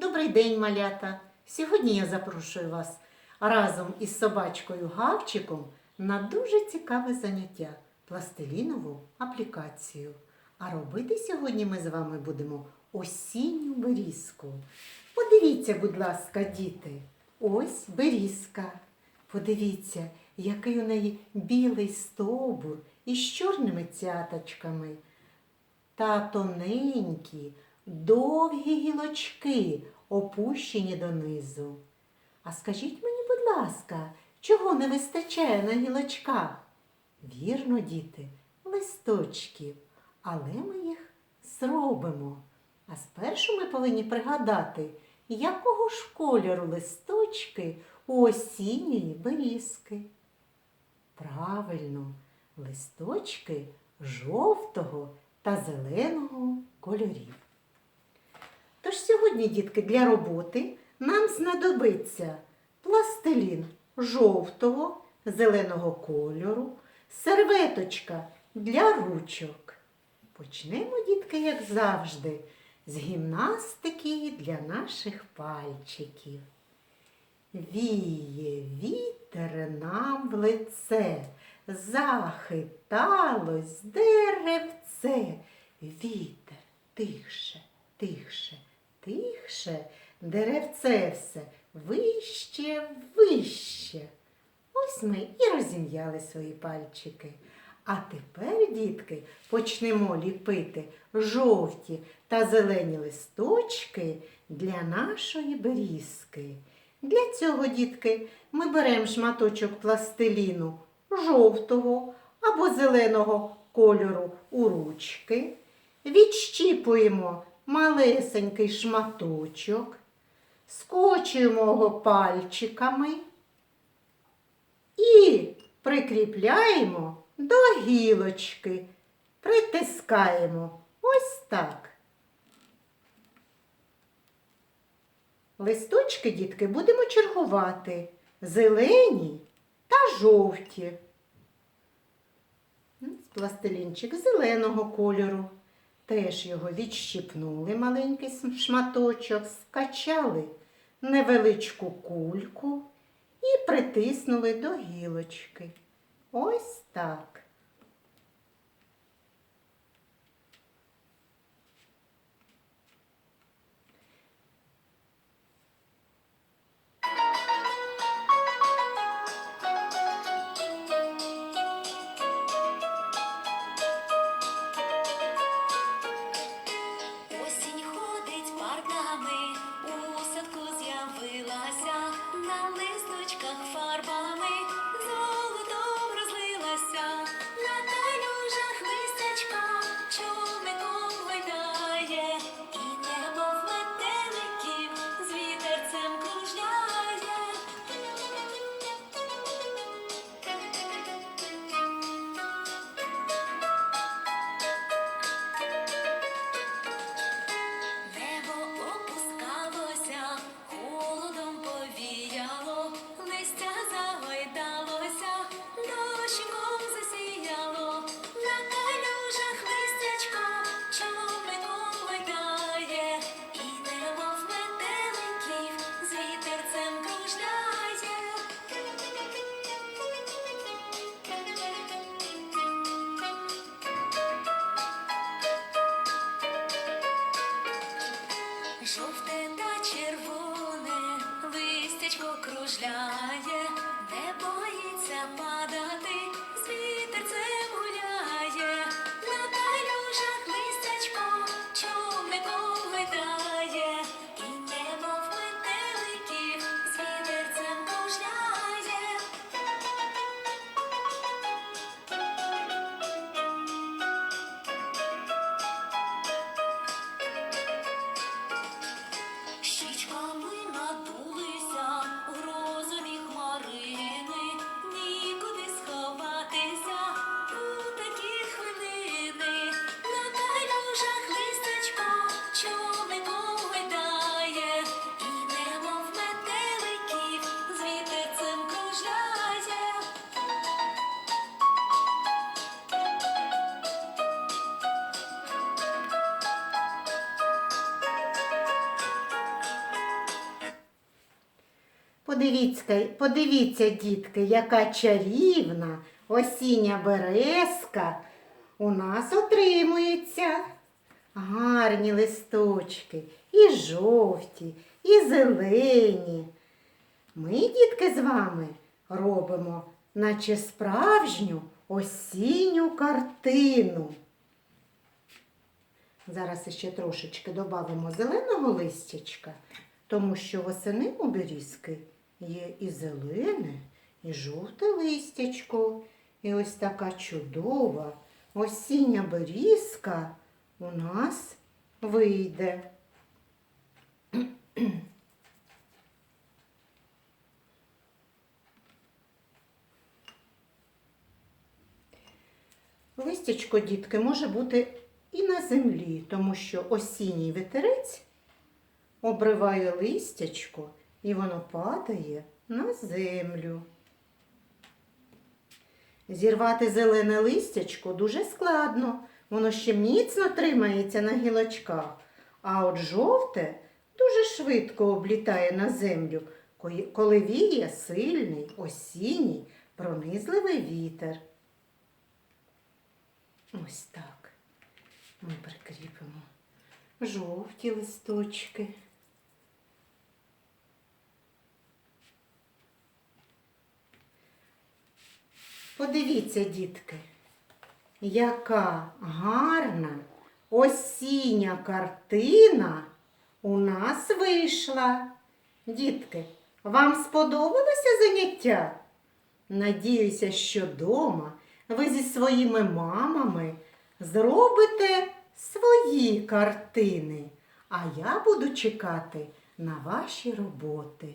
Добрий день, малята! Сьогодні я запрошую вас разом із собачкою Гавчиком на дуже цікаве заняття пластилінову аплікацію. А робити сьогодні ми з вами будемо осінню берізку. Подивіться, будь ласка, діти, ось берізка. Подивіться, який у неї білий стовбур із чорними цяточками та тоненькі, довгі гілочки, опущені донизу. А скажіть мені, будь ласка, чого не вистачає на гілочках? Вірно, діти, листочків, але ми їх зробимо. А спершу ми повинні пригадати, якого ж кольору листочки у осінньої берізки. Правильно, листочки жовтого та зеленого кольорів. Тож сьогодні, дітки, для роботи нам знадобиться пластилін жовтого, зеленого кольору, серветочка для ручок. Почнемо, дітки, як завжди, з гімнастики для наших пальчиків. Віє вітер нам в лице, захиталось деревце. Вітер тихше, тихше, тихше, деревце все вище, вище. Ось ми і розім'яли свої пальчики. А тепер, дітки, почнемо ліпити жовті та зелені листочки для нашої берізки. Для цього, дітки, ми беремо шматочок пластиліну жовтого або зеленого кольору у ручки, відщіпуємо малесенький шматочок, скочуємо його пальчиками і прикріпляємо до гілочки, притискаємо ось так. Листочки, дітки, будемо чергувати зелені та жовті. Пластилінчик зеленого кольору. Теж його відщипнули маленький шматочок, скачали невеличку кульку і притиснули до гілочки. Ось так. Жовте Подивіться, подивіться, дітки, яка чарівна осіння березка у нас отримується. Гарні листочки, і жовті, і зелені. Ми, дітки, з вами робимо, наче справжню осінню картину. Зараз ще трошечки додамо зеленого листячка, тому що восени у берізки є і зелене, і жовте листячко. І ось така чудова осіння берізка у нас вийде. Листячко, дітки, може бути і на землі, тому що осінній вітерець обриває листячко і воно падає на землю. Зірвати зелене листячко дуже складно, воно ще міцно тримається на гілочках, а от жовте дуже швидко облітає на землю, коли віє сильний осінній пронизливий вітер. Ось так. Ми прикріпимо жовті листочки. Подивіться, дітки, яка гарна осіння картина у нас вийшла. Дітки, вам сподобалося заняття? Надіюся, що дома ви зі своїми мамами зробите свої картини, а я буду чекати на ваші роботи.